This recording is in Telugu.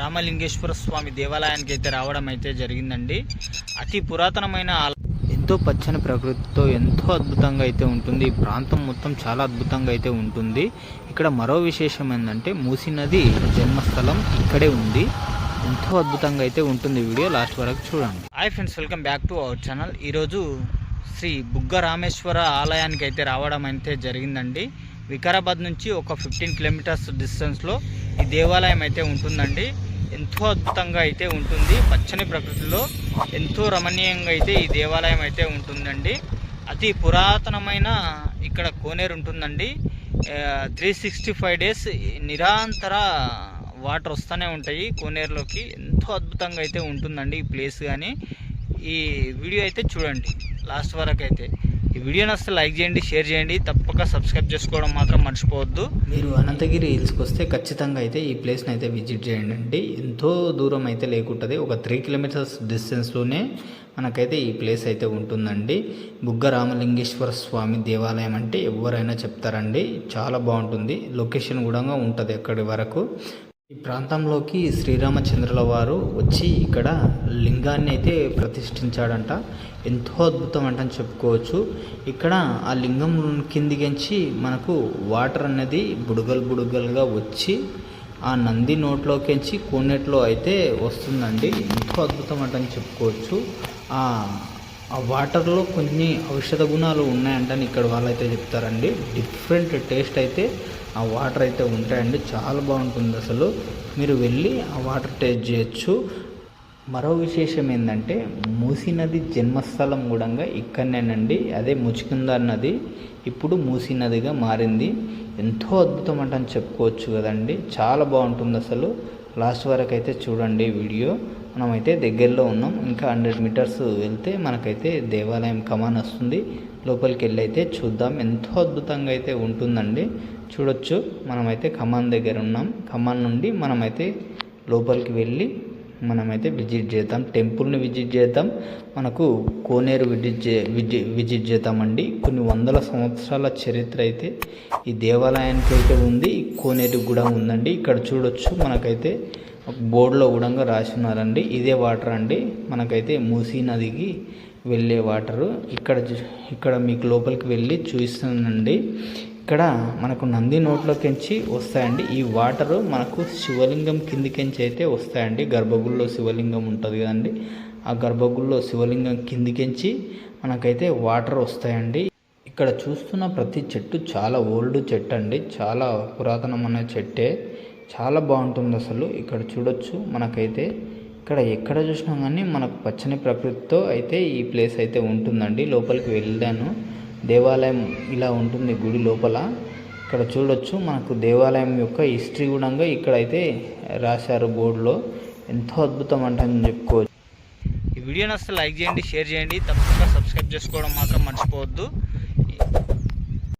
రామలింగేశ్వర స్వామి దేవాలయానికి అయితే రావడం అయితే జరిగిందండి. అతి పురాతనమైన ఎంతో పచ్చని ప్రకృతితో ఎంతో అద్భుతంగా అయితే ఉంటుంది. ఈ ప్రాంతం మొత్తం చాలా అద్భుతంగా అయితే ఉంటుంది. ఇక్కడ మరో విశేషం ఏంటంటే మూసీ నది జన్మస్థలం ఇక్కడే ఉంది. ఎంతో అద్భుతంగా అయితే ఉంటుంది వీడియో. లాస్ట్ వరకు చూడండి. Hi friends welcome back to our channel. ఈరోజు శ్రీ బుగ్గ రామేశ్వర ఆలయానికి అయితే రావడం అయితే జరిగిందండి. వికారాబాద్ నుంచి ఒక ఫిఫ్టీన్ కిలోమీటర్స్ డిస్టెన్స్లో ఈ దేవాలయం అయితే ఉంటుందండి. ఎంతో అద్భుతంగా అయితే ఉంటుంది. పచ్చని ప్రకృతిలో ఎంతో రమణీయంగా అయితే ఈ దేవాలయం అయితే ఉంటుందండి. అతి పురాతనమైన ఇక్కడ కోనేరు ఉంటుందండి. త్రీ సిక్స్టీ ఫైవ్ డేస్ నిరంతర వాటర్ వస్తూనే ఉంటాయి కోనేరులోకి. ఎంతో అద్భుతంగా అయితే ఉంటుందండి ఈ ప్లేస్ కానీ. ఈ వీడియో అయితే చూడండి. లాస్ట్ వరకు అయితే. ఈ వీడియో నచ్చితే లైక్ చేయండి షేర్ చేయండి. తప్పక సబ్స్క్రైబ్ చేసుకోవడం మాత్రం మర్చిపోవద్దు. మీరు అనంతగిరి హిల్స్కి వస్తే ఖచ్చితంగా అయితే ఈ ప్లేస్ని అయితే విజిట్ చేయండి. అండి ఎంతో దూరం అయితే లేకుంటుంది. ఒక త్రీ కిలోమీటర్స్ డిస్టెన్స్లోనే మనకైతే ఈ ప్లేస్ అయితే ఉంటుందండి. బుగ్గ రామలింగేశ్వర స్వామి దేవాలయం అంటే ఎవరైనా చెప్తారండి. చాలా బాగుంటుంది. లొకేషన్ కూడా ఉంటుంది అక్కడి వరకు. ఈ ప్రాంతంలోకి శ్రీరామచంద్రుల వారు వచ్చి ఇక్కడ లింగాన్ని అయితే ప్రతిష్ఠించాడంట. ఎంతో అద్భుతం అంటని చెప్పుకోవచ్చు. ఇక్కడ ఆ లింగం కిందికించి మనకు వాటర్ అనేది బుడగలు బుడగలుగా వచ్చి ఆ నంది నోట్లోకించి కోనేట్లో అయితే వస్తుందండి. ఎంతో అద్భుతం అంటని చెప్పుకోవచ్చు. ఆ ఆ వాటర్లో కొన్ని ఔషధ గుణాలు ఉన్నాయంటని ఇక్కడ వాళ్ళైతే చెప్తారండి. డిఫరెంట్ టేస్ట్ అయితే ఆ వాటర్ అయితే ఉంటాయండి. చాలా బాగుంటుంది అసలు. మీరు వెళ్ళి ఆ వాటర్ టేస్ట్ చేయొచ్చు. మరో విశేషం ఏంటంటే మూసీ నది జన్మస్థలం కూడా ఇక్కడనేనండి. అదే ముచుకుంద నది. ఇప్పుడు మూసీ నదిగా మారింది. ఎంతో అద్భుతం అంటే అని చెప్పుకోవచ్చు కదండి. చాలా బాగుంటుంది అసలు. లాస్ట్ వరకు అయితే చూడండి వీడియో. మనమైతే దగ్గరలో ఉన్నాం. ఇంకా హండ్రెడ్ మీటర్స్ వెళ్తే మనకైతే దేవాలయం కమాన్ వస్తుంది. లోపలికి వెళ్ళి అయితే చూద్దాం. ఎంతో అద్భుతంగా అయితే ఉంటుందండి. చూడొచ్చు. మనమైతే కమాన్ దగ్గర ఉన్నాం. కమాన్ నుండి మనమైతే లోపలికి వెళ్ళి మనమైతే విజిట్ చేద్దాం. టెంపుల్ని విజిట్ చేద్దాం. మనకు కోనేరు విజిట్ చే విజి విజిట్ చేద్దామండి. కొన్ని వందల సంవత్సరాల చరిత్ర అయితే ఈ దేవాలయానికి అయితే ఉంది. కోనేరు కూడా ఉందండి. ఇక్కడ చూడొచ్చు. మనకైతే బోర్డులో కూడా రాసి ఉన్నారండి ఇదే వాటర్ అండి. మనకైతే మూసీ నదికి వెళ్ళే వాటరు. ఇక్కడ ఇక్కడ మీకు లోపలికి వెళ్ళి చూపిస్తానండి. ఇక్కడ మనకు నంది నోట్లోకించి వస్తాయండి. ఈ వాటరు మనకు శివలింగం కిందికించి అయితే వస్తాయండి. గర్భగుడిలో శివలింగం ఉంటుంది కదండి. ఆ గర్భగుడిలో శివలింగం కిందికించి మనకైతే వాటర్ వస్తాయండి. ఇక్కడ చూస్తున్న ప్రతి చెట్టు చాలా ఓల్డ్ చెట్టు అండి చాలా పురాతనమైన చెట్టే. చాలా బాగుంటుంది అసలు. ఇక్కడ చూడొచ్చు మనకైతే. ఇక్కడ ఎక్కడ చూసినా కానీ మనకు పచ్చని ప్రకృతితో అయితే ఈ ప్లేస్ అయితే ఉంటుందండి. లోపలికి వెళ్ళాను. దేవాలయం ఇలా ఉంటుంది గుడి లోపల. ఇక్కడ చూడొచ్చు మనకు దేవాలయం యొక్క హిస్టరీ కూడా ఇక్కడైతే రాశారు బోర్డులో. ఎంతో అద్భుతం అంటే అని చెప్పుకోవచ్చు. ఈ వీడియో నచ్చితే లైక్ చేయండి షేర్ చేయండి. తప్పకుండా సబ్స్క్రైబ్ చేసుకోవడం మాత్రం మర్చిపోవద్దు.